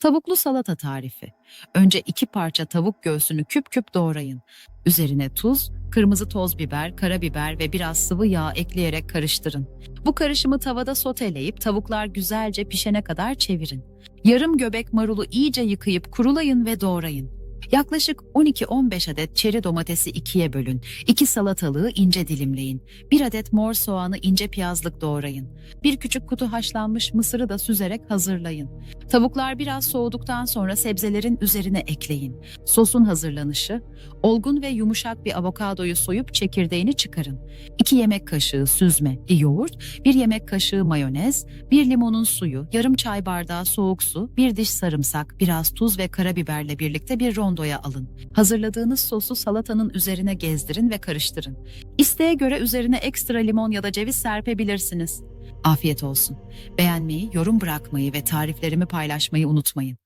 Tavuklu salata tarifi. Önce iki parça tavuk göğsünü küp küp doğrayın. Üzerine tuz, kırmızı toz biber, karabiber ve biraz sıvı yağ ekleyerek karıştırın. Bu karışımı tavada soteleyip tavuklar güzelce pişene kadar çevirin. Yarım göbek marulu iyice yıkayıp kurulayın ve doğrayın. Yaklaşık 12-15 adet çeri domatesi ikiye bölün. 2 salatalığı ince dilimleyin. 1 adet mor soğanı ince piyazlık doğrayın. Bir küçük kutu haşlanmış mısırı da süzerek hazırlayın. Tavuklar biraz soğuduktan sonra sebzelerin üzerine ekleyin. Sosun hazırlanışı, olgun ve yumuşak bir avokadoyu soyup çekirdeğini çıkarın. 2 yemek kaşığı süzme yoğurt, 1 yemek kaşığı mayonez, 1 limonun suyu, yarım çay bardağı soğuk su, 1 diş sarımsak, biraz tuz ve karabiberle birlikte bir rondoya alın. Hazırladığınız sosu salatanın üzerine gezdirin ve karıştırın. İsteğe göre üzerine ekstra limon ya da ceviz serpebilirsiniz. Afiyet olsun. Beğenmeyi, yorum bırakmayı ve tariflerimi paylaşmayı unutmayın.